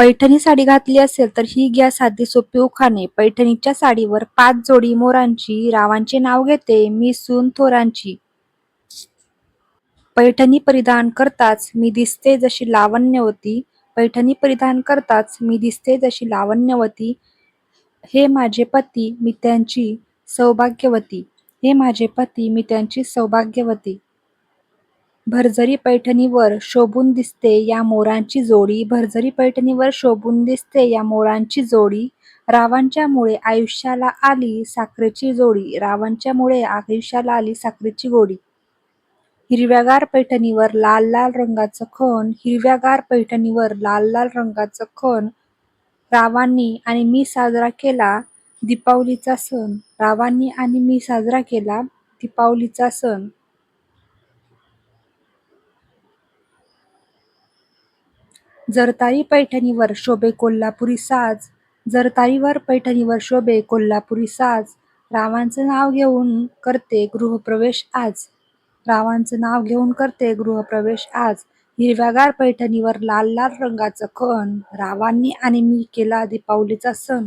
पैठणी साडी घातली असेल तर ही घ्या साधी सोपी उखाणे. पैठणीच्या साडीवर पाच जोडी मोरांची रावांचे नाव घेते मी सून थोरांची. पैठणी परिधान करताच मी दिसते जशी लावण्यवती. पैठणी परिधान करताच मी दिसते जशी लावण्यवती. हे माझे पती मी त्यांची सौभाग्यवती. हे माझे पती मी त्यांची सौभाग्यवती. भरझरी पैठणीवर शोभून दिसते या मोरांची जोडी. भरझरी पैठणीवर शोभून दिसते या मोरांची जोडी. रावांच्या मुळे आयुष्याला आली साखरेची जोडी. रावांच्या मुळे आयुष्याला आली साखरेची गोडी. हिरव्यागार पैठणीवर लाल लाल रंगाचं खण. हिरव्यागार पैठणीवर लाल लाल रंगाचं खण. रावांनी आणि मी साजरा केला दीपावलीचा सण. रावांनी आणि मी साजरा केला दीपावलीचा सण. जरतारी पैठणीवर शोभे कोल्हापुरी साज जरतारीवर पैठणीवर शोभे कोल्हापुरी साज रावांचं नाव घेऊन करते गृहप्रवेश आज. रावांचं नाव घेऊन करते गृहप्रवेश आज. हिरव्यागार पैठणीवर लाल लाल रंगाचं खण रावांनी आणि मी केला दीपावलीचा सण.